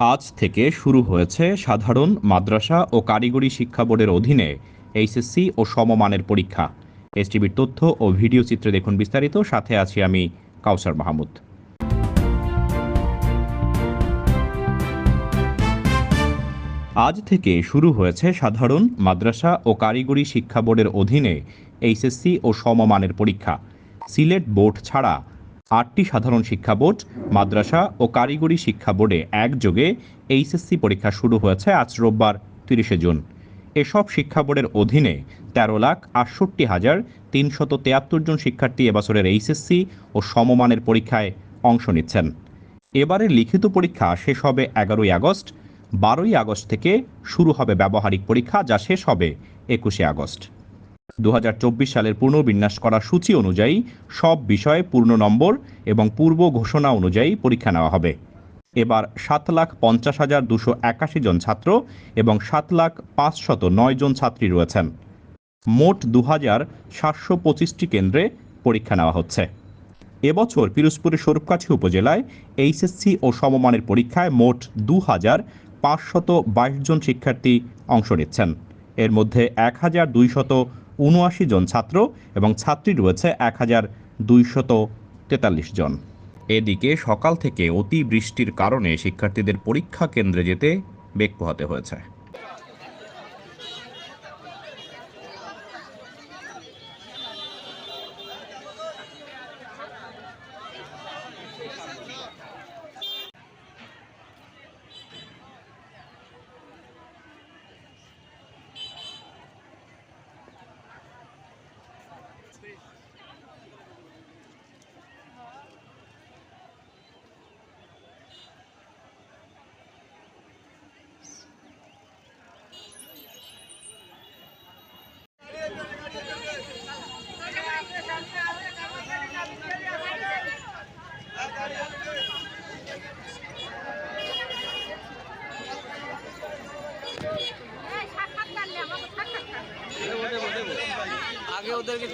আজ থেকে শুরু হয়েছে সাধারণ মাদ্রাসা ও কারিগরি শিক্ষা বোর্ডের অধীনে এইচএসসি ও সমমানের পরীক্ষা। এসটিভির তথ্য ও ভিডিও চিত্রে দেখুন বিস্তারিত। সাথে আছি আমি কাউসার মাহমুদ। আজ থেকে শুরু হয়েছে সাধারণ মাদ্রাসা ও কারিগরি শিক্ষা বোর্ডের অধীনে এইচএসসি ও সমমানের পরীক্ষা। সিলেট বোর্ড ছাড়া আটটি সাধারণ শিক্ষা বোর্ড, মাদ্রাসা ও কারিগরি শিক্ষা বোর্ডে একযোগে এইচএসসি পরীক্ষা শুরু হয়েছে আজ রোববার, তিরিশে জুন। এসব শিক্ষা বোর্ডের অধীনে তেরো লাখ আটষট্টি হাজার তিনশত তেয়াত্তর জন শিক্ষার্থী এবছরের এইচএসসি ও সমমানের পরীক্ষায় অংশ নিচ্ছেন। এবারের লিখিত পরীক্ষা শেষ হবে এগারোই আগস্ট। বারোই আগস্ট থেকে শুরু হবে ব্যবহারিক পরীক্ষা, যা শেষ হবে একুশে আগস্ট। দু হাজার চব্বিশ সালের পুনর্বিন্যাস করা সূচি অনুযায়ী সব বিষয়ে পূর্ণ নম্বর এবং পূর্ব ঘোষণা অনুযায়ী পরীক্ষা নেওয়া হবে। এবার সাত লাখ পঞ্চাশ হাজার দুশো একাশি জন ছাত্র এবং সাত লাখ পাঁচশত নয় জন ছাত্রী রয়েছেন। মোট দু হাজার সাতশো পঁচিশটি কেন্দ্রে পরীক্ষা নেওয়া হচ্ছে। এবছর পিরোজপুরের স্বরূপকাছি উপজেলায় এইচএসসি ও সমমানের পরীক্ষায় মোট দু হাজার পাঁচশত বাইশ জন শিক্ষার্থী অংশ নিচ্ছেন। এর মধ্যে এক হাজার দুইশত উনআশি জন ছাত্র এবং ছাত্রী রয়েছে এক হাজার দুইশত তেতাল্লিশ জন। এদিকে সকাল থেকে অতিবৃষ্টির কারণে শিক্ষার্থীদের পরীক্ষা কেন্দ্রে যেতে বেগ পোহাতে হয়েছে। आगे उधर की